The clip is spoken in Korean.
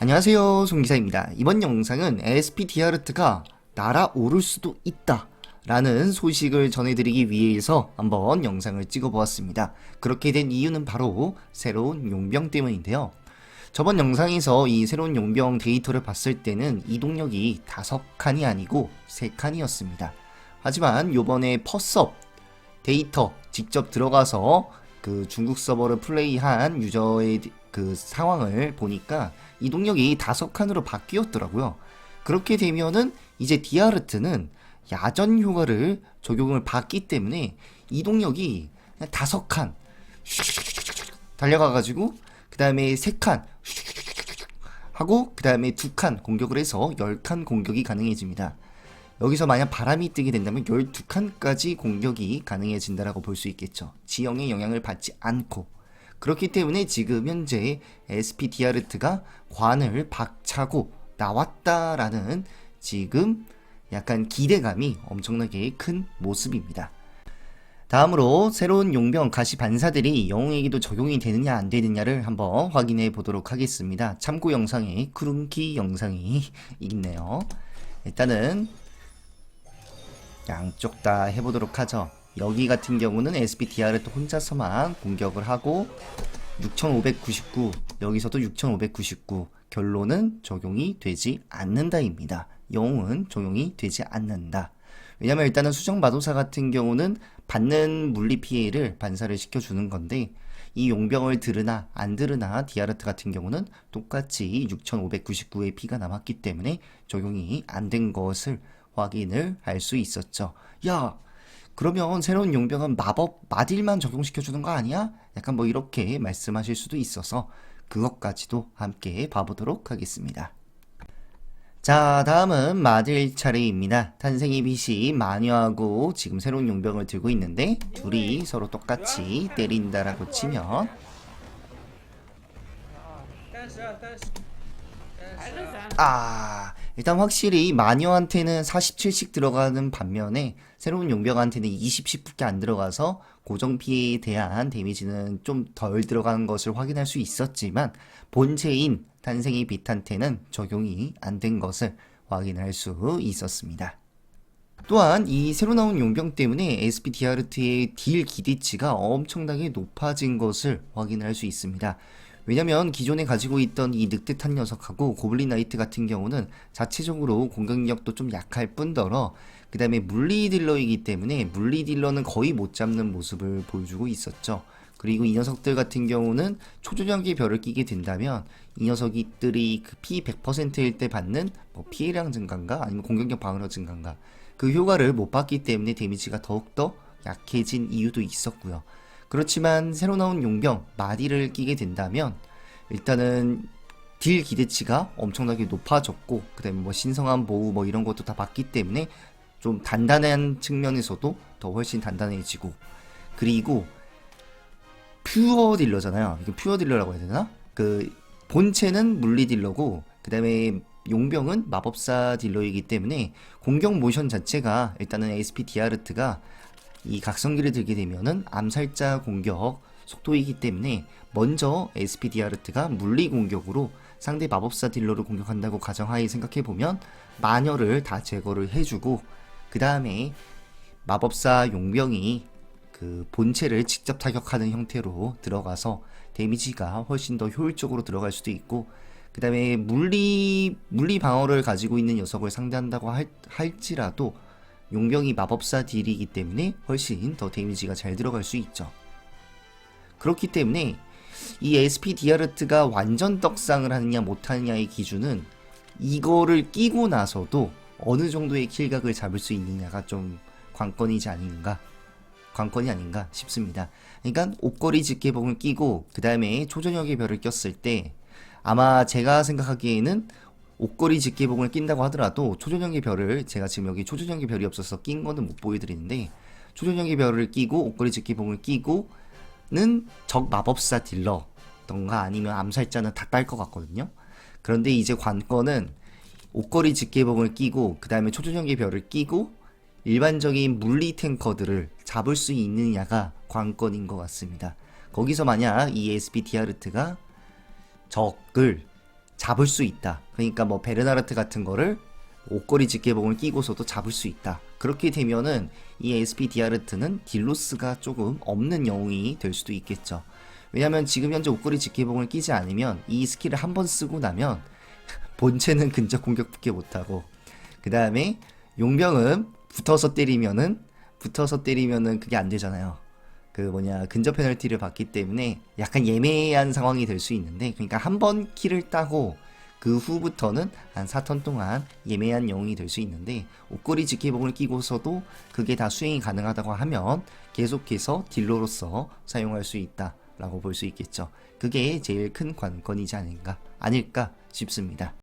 안녕하세요 송기사입니다. 이번 영상은 SP 디아르트가 날아오를 수도 있다 라는 소식을 전해드리기 위해서 한번 영상을 찍어보았습니다. 그렇게 된 이유는 바로 새로운 용병 때문인데요. 저번 영상에서 이 새로운 용병 데이터를 봤을 때는 이동력이 다섯 칸이 아니고 세 칸이었습니다. 하지만 요번에 퍼스업 데이터 직접 들어가서 그 중국 서버를 플레이한 유저의 그 상황을 보니까 이동력이 다섯 칸으로 바뀌었더라고요. 그렇게 되면은 이제 디아르트는 야전 효과를 적용을 받기 때문에 이동력이 다섯 칸 달려가가지고 그 다음에 세칸 하고 그 다음에 두 칸 공격을 해서 열 칸 공격이 가능해집니다. 여기서 만약 바람이 뜨게 된다면 12칸까지 공격이 가능해진다라고 볼 수 있겠죠. 지형의 영향을 받지 않고. 그렇기 때문에 지금 현재 SP 디아르트가 관을 박차고 나왔다라는 지금 약간 기대감이 엄청나게 큰 모습입니다. 다음으로 새로운 용병 가시 반사들이 영웅에게도 적용이 되느냐 안 되느냐를 한번 확인해 보도록 하겠습니다. 참고 영상에 크룬키 영상이 있네요. 일단은 양쪽 다 해보도록 하죠. 여기 같은 경우는 SPDR을 또 혼자서만 공격을 하고 6599 여기서도 6599 결론은 적용이 되지 않는다입니다. 영웅은 적용이 되지 않는다. 왜냐면 일단은 수정 마도사 같은 경우는 받는 물리 피해를 반사를 시켜주는 건데 이 용병을 들으나 안 들으나 디아르트 같은 경우는 똑같이 6599의 피가 남았기 때문에 적용이 안 된 것을 확인을 할 수 있었죠. 야, 그러면 새로운 용병은 마법 마딜만 적용시켜 주는 거 아니야? 약간 뭐 이렇게 말씀하실 수도 있어서 그것까지도 함께 봐보도록 하겠습니다. 자, 다음은 마딜 차례입니다. 탄생의 빛이 마녀하고 지금 새로운 용병을 들고 있는데 둘이 서로 똑같이 때린다라고 치면 아, 일단 확실히 마녀한테는 47씩 들어가는 반면에 새로운 용병한테는 20씩밖에 안 들어가서 고정 피해에 대한 데미지는 좀 덜 들어가는 것을 확인할 수 있었지만 본체인 탄생의 빛한테는 적용이 안 된 것을 확인할 수 있었습니다. 또한 이 새로 나온 용병 때문에 SP 디아르트의 딜 기대치가 엄청나게 높아진 것을 확인할 수 있습니다. 왜냐면 기존에 가지고 있던 이 늑대탄 녀석하고 고블린 나이트 같은 경우는 자체적으로 공격력도 좀 약할 뿐더러 그 다음에 물리 딜러이기 때문에 물리 딜러는 거의 못 잡는 모습을 보여주고 있었죠. 그리고 이 녀석들 같은 경우는 초조력의 별을 끼게 된다면 이 녀석들이 그 피 100%일 때 받는 뭐 피해량 증가인가 아니면 공격력 방어력 증가인가 그 효과를 못 받기 때문에 데미지가 더욱더 약해진 이유도 있었고요. 그렇지만 새로 나온 용병 마디를 끼게 된다면 일단은 딜 기대치가 엄청나게 높아졌고 그다음에 뭐 신성한 보호 뭐 이런 것도 다 받기 때문에 좀 단단한 측면에서도 더 훨씬 단단해지고 그리고 퓨어 딜러잖아요. 이게 퓨어 딜러라고 해야 되나? 그 본체는 물리 딜러고 그다음에 용병은 마법사 딜러이기 때문에 공격 모션 자체가 일단은 SP 디아르트가 이 각성기를 들게 되면은 암살자 공격 속도이기 때문에 먼저 SP 디아르트가 물리 공격으로 상대 마법사 딜러를 공격한다고 가정하에 생각해 보면 마녀를 다 제거를 해주고 그 다음에 마법사 용병이 그 본체를 직접 타격하는 형태로 들어가서 데미지가 훨씬 더 효율적으로 들어갈 수도 있고 그 다음에 물리 물리 방어를 가지고 있는 녀석을 상대한다고 할, 할지라도 용병이 마법사 딜이기 때문에 훨씬 더 데미지가 잘 들어갈 수 있죠. 그렇기 때문에 이 SP 디아르트가 완전 떡상을 하느냐 못하느냐의 기준은 이거를 끼고 나서도 어느 정도의 킬각을 잡을 수 있느냐가 좀 관건이지 아닌가 관건이 아닌가 싶습니다. 그러니까 옷걸이 집게봉을 끼고 그 다음에 초저녁의 별을 꼈을 때 아마 제가 생각하기에는 옷걸이 집게봉을 낀다고 하더라도 초저녁의 별을 제가 지금 여기 초저녁의 별이 없어서 낀 거는 못 보여드리는데 초저녁의 별을 끼고 옷걸이 집게봉을 끼고는 적 마법사 딜러던가 아니면 암살자는 다 딸 것 같거든요. 그런데 이제 관건은 옷걸이 집게봉을 끼고 그 다음에 초저녁의 별을 끼고 일반적인 물리 탱커들을 잡을 수 있느냐가 관건인 것 같습니다. 거기서 만약 이 SP 디아르트가 적을 잡을 수 있다. 그러니까 뭐 베르나르트 같은 거를 옷걸이 집게봉을 끼고서도 잡을 수 있다. 그렇게 되면은 이 SP 디아르트는 딜로스가 조금 없는 영웅이 될 수도 있겠죠. 왜냐면 지금 현재 옷걸이 집게봉을 끼지 않으면 이 스킬을 한 번 쓰고 나면 본체는 근접 공격밖에 못하고 그 다음에 용병은 붙어서 때리면은 붙어서 때리면은 그게 안 되잖아요. 그 뭐냐 근접 페널티를 받기 때문에 약간 예매한 상황이 될 수 있는데 그러니까 한 번 키를 따고 그 후부터는 한 4턴 동안 예매한 영웅이 될 수 있는데 옷걸이 지키봉을 끼고서도 그게 다 수행이 가능하다고 하면 계속해서 딜러로서 사용할 수 있다라고 볼 수 있겠죠. 그게 제일 큰 관건이지 않을까 아닐까 싶습니다.